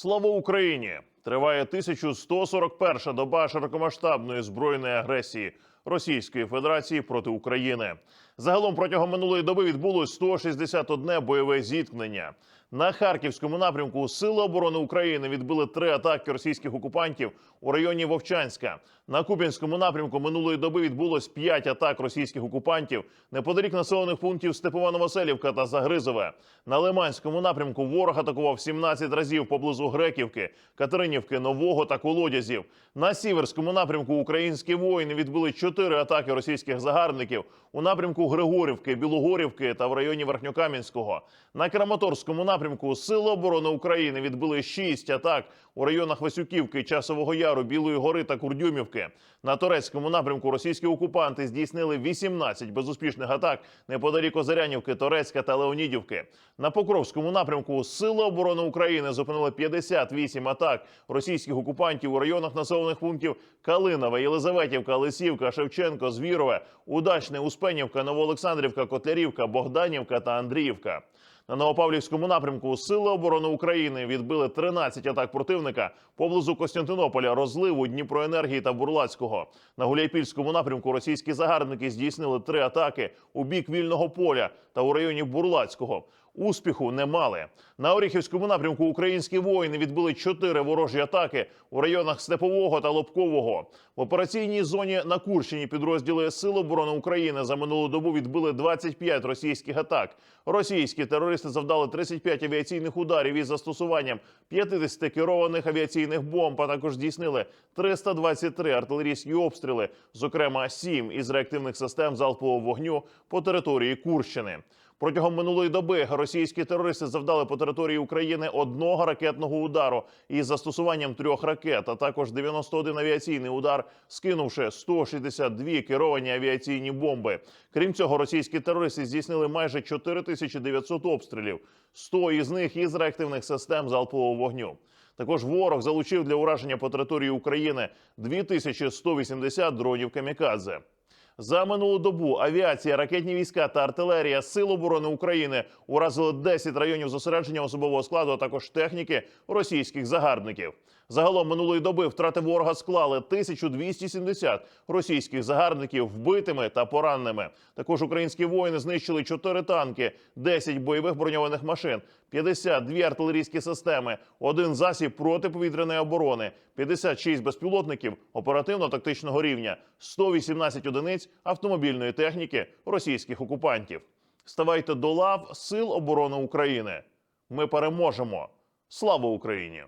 Слава Україні! Триває 1141 доба широкомасштабної збройної агресії Російської Федерації проти України. Загалом протягом минулої доби відбулось 161 бойове зіткнення. На харківському напрямку Сили оборони України відбили три атаки російських окупантів у районі Вовчанська. На Куп'янському напрямку минулої доби відбулось п'ять атак російських окупантів неподалік населених пунктів Степовано-Василівка та Загризове. На Лиманському напрямку ворог атакував 17 разів поблизу Греківки, Катеринівки, Нового та Колодязів. На сіверському напрямку українські воїни відбили чотири атаки російських загарбників у напрямку Григорівки, Білогорівки та в районі Верхньокам'янського. На Краматорському напрямку Сили оборони України відбили шість атак у районах Васюківки, Часового Яру, Білої Гори та Курдюмівки. На турецькому напрямку російські окупанти здійснили 18 безуспішних атак неподалік Озерянівки, Торецька та Леонідівки. На Покровському напрямку Сили оборони України зупинили 58 атак російських окупантів у районах населених пунктів Калинове, Єлизаветівка, Лисівка, Шевченко, Звірове, Удачне, Успенівка, Новоолександрівка, Котлярівка, Богданівка та Андріївка. На Новопавлівському напрямку Сили оборони України відбили 13 атак противника поблизу Костянтинополя, розливу Дніпроенергії та Бурлацького. На Гуляйпільському напрямку російські загарбники здійснили три атаки у бік вільного поля та у районі Бурлацького. Успіху не мали. На Оріхівському напрямку українські воїни відбили чотири ворожі атаки у районах Степового та Лобкового. В операційній зоні на Курщині підрозділи Сил оборони України за минулу добу відбили 25 російських атак. Російські терористи завдали 35 авіаційних ударів із застосуванням 50 керованих авіаційних бомб. А також здійснили 323 артилерійські обстріли, зокрема 7 із реактивних систем залпового вогню по території Курщини. Протягом минулої доби російські терористи завдали по території України одного ракетного удару із застосуванням трьох ракет, а також 91 авіаційний удар, скинувши 162 керовані авіаційні бомби. Крім цього, російські терористи здійснили майже 4900 обстрілів, 100 із них із реактивних систем залпового вогню. Також ворог залучив для ураження по території України 2180 дронів камікадзе. За минулу добу авіація, ракетні війська та артилерія Сил оборони України уразили 10 районів зосередження особового складу, а також техніки російських загарбників. Загалом минулої доби втрати ворога склали 1270 російських загарбників вбитими та пораненими. Також українські воїни знищили 4 танки, 10 бойових броньованих машин, 52 артилерійські системи, один засіб протиповітряної оборони, 56 безпілотників оперативно-тактичного рівня, 118 одиниць автомобільної техніки російських окупантів. Ставайте до лав Сил оборони України. Ми переможемо. Слава Україні!